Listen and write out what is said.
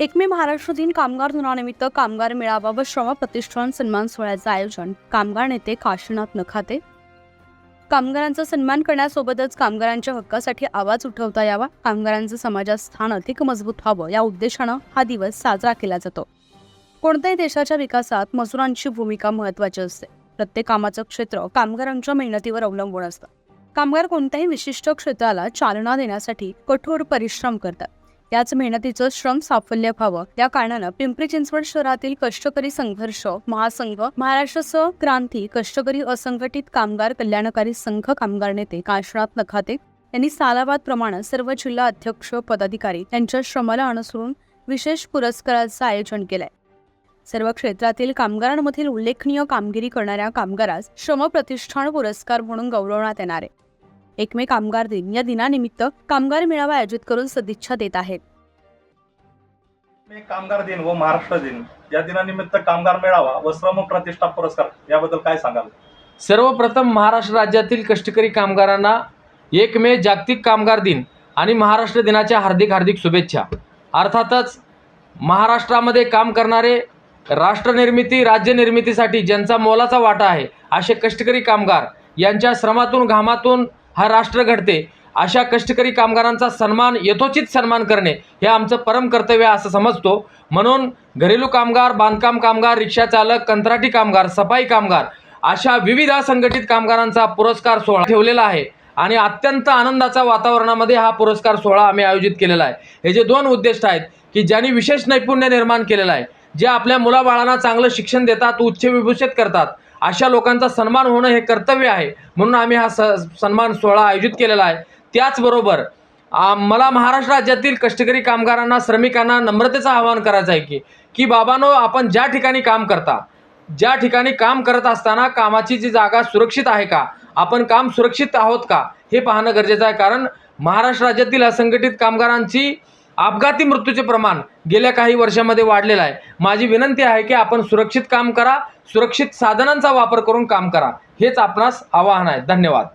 एक मे महाराष्ट्र दिन कामगार दिनानिमित्त कामगार मेळावा व श्रम प्रतिष्ठान सन्मान सोहळ्याचं आयोजन. कामगार नेते काशीनाथ नखाते. कामगारांचा सन्मान करण्यासोबतच कामगारांच्या हक्कासाठी आवाज उठवता यावा. कामगारांचं समाजात स्थान अधिक मजबूत व्हावं या उद्देशानं हा दिवस साजरा केला जातो. कोणत्याही देशाच्या विकासात मजुरांची भूमिका महत्त्वाची असते. प्रत्येक कामाचं क्षेत्र कामगारांच्या मेहनतीवर अवलंबून असतं. कामगार कोणत्याही विशिष्ट क्षेत्राला चालना देण्यासाठी कठोर परिश्रम करतात. त्याच मेहनतीचं श्रम साफल्य व्हावं. त्या कारणानं पिंपरी चिंचवड शहरातील कष्टकरी संघर्ष महासंघ महाराष्ट्र क्रांती कष्टकरी असंघटित कामगार कल्याणकारी संघ कामगार नेते काशनाथ नखाते यांनी सालाबाद प्रमाणे सर्व जिल्हा अध्यक्ष पदाधिकारी यांच्या श्रमाला अनुसरून विशेष पुरस्काराचं आयोजन केलंय. सर्व क्षेत्रातील कामगारांमधील उल्लेखनीय कामगिरी करणाऱ्या कामगारास श्रम प्रतिष्ठान पुरस्कार म्हणून गौरवण्यात येणार आहे. एकमे कामगार दिन. या दिनानिमित्त कामगार मेळावा आयोजित करून सदिच्छा देत आहेत. मे कामगार दिन व महाराष्ट्र दिन. या दिनानिमित्त कामगार मेळावा व श्रम प्रतिष्ठा पुरस्कार याबद्दल काय सांगाल? सर्वप्रथम महाराष्ट्र राज्यातील कष्टकरी कामगारांना एक मे जागतिक कामगार दिन आणि महाराष्ट्र दिनाच्या हार्दिक हार्दिक शुभेच्छा. अर्थातच महाराष्ट्रामध्ये काम करणारे राष्ट्रनिर्मिती राज्यनिर्मितीसाठी ज्यांचा मोलाचा वाटा आहे असे कष्टकरी कामगार यांच्या श्रमातून घामातून हा राष्ट्र घडते. अशा कष्टकरी कामगारांचा सन्मान यथोचित सन्मान करणे हे आमचं परम कर्तव्य असं समजतो. म्हणून घरेलू कामगार बांधकाम कामगार रिक्षा चालक कंत्राटी कामगार सफाई कामगार अशा विविध असंघटित कामगारांचा पुरस्कार सोहळा ठेवलेला आहे. आणि अत्यंत आनंदाचा वातावरणामध्ये हा पुरस्कार सोहळा आम्ही आयोजित केलेला आहे. हे जे दोन उद्दिष्ट आहेत की ज्यांनी विशेष नैपुण्य निर्माण केलेलं आहे जे आपल्या मुलाबाळांना चांगलं शिक्षण देतात उच्च विभूषित करतात अशा लोकांचा सन्मान होणं हे कर्तव्य आहे. म्हणून आम्ही हा स सन्मान सोहळा आयोजित केलेला आहे. त्याचबरोबर मला महाराष्ट्र राज्यातील कष्टकरी कामगारांना श्रमिकांना नम्रतेचं आवाहन करायचं आहे की की बाबानो आपण ज्या ठिकाणी काम करता ज्या ठिकाणी काम करत असताना कामाची जी जागा सुरक्षित आहे का? आपण काम सुरक्षित आहोत का? हे पाहणं गरजेचं आहे. कारण महाराष्ट्र राज्यातील असंघटित कामगारांची अपघाती मृत्यूचे प्रमाण गेल्या काही वर्षामध्ये वाढलेलं आहे. माझी विनंती आहे की आपण सुरक्षित काम करा सुरक्षित साधनांचा वापर करून काम करा. हेच आपणास आवाहन आहे. धन्यवाद.